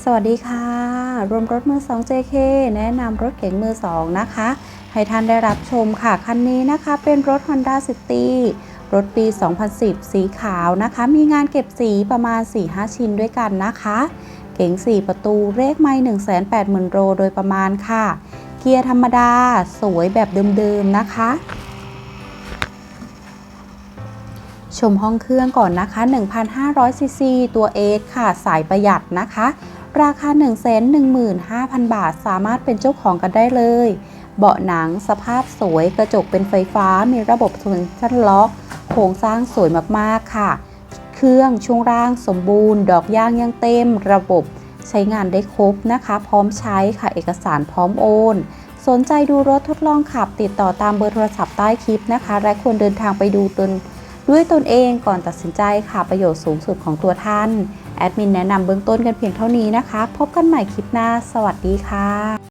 สวัสดีค่ะ รวมรถมือ 2 JK แนะนำรถเก๋งมือ 2 นะคะ ให้ท่านได้รับชมค่ะ คันนี้นะคะเป็นรถ Honda City รถปี 2010 สีขาวนะคะ มีงานเก็บสีประมาณ 4-5 ชิ้นด้วยกันนะคะ เก๋ง 4 ประตูเลขไม่180,000 โลโดยประมาณค่ะ เกียร์ธรรมดา สวยแบบเดิมๆนะคะชมห้องเครื่องก่อนนะคะ 1,500ซีซีตัว S ค่ะ สายประหยัดนะคะ ราคา 115,000 บาทสามารถเป็นเจ้าของกันได้เลย เบาะหนังสภาพสวยกระจกเป็นไฟฟ้ามีระบบฟังก์ชันล็อก โครงสร้างสวยมากๆค่ะ เครื่องช่วงล่างสมบูรณ์ ดอกยางยังเต็ม ระบบใช้งานได้ครบนะคะ พร้อมใช้ค่ะเอกสารพร้อมโอน สนใจดูรถทดลองขับติดต่อตามเบอร์โทรศัพท์ใต้คลิปนะคะ และควรเดินทางไปดูตน ด้วยตนเองก่อนตัดสินใจค่ะประโยชน์สูงสุดของตัวท่าน แอดมินแนะนำเบื้องต้นกันเพียงเท่านี้นะคะ พบกันใหม่คลิปหน้า สวัสดีค่ะ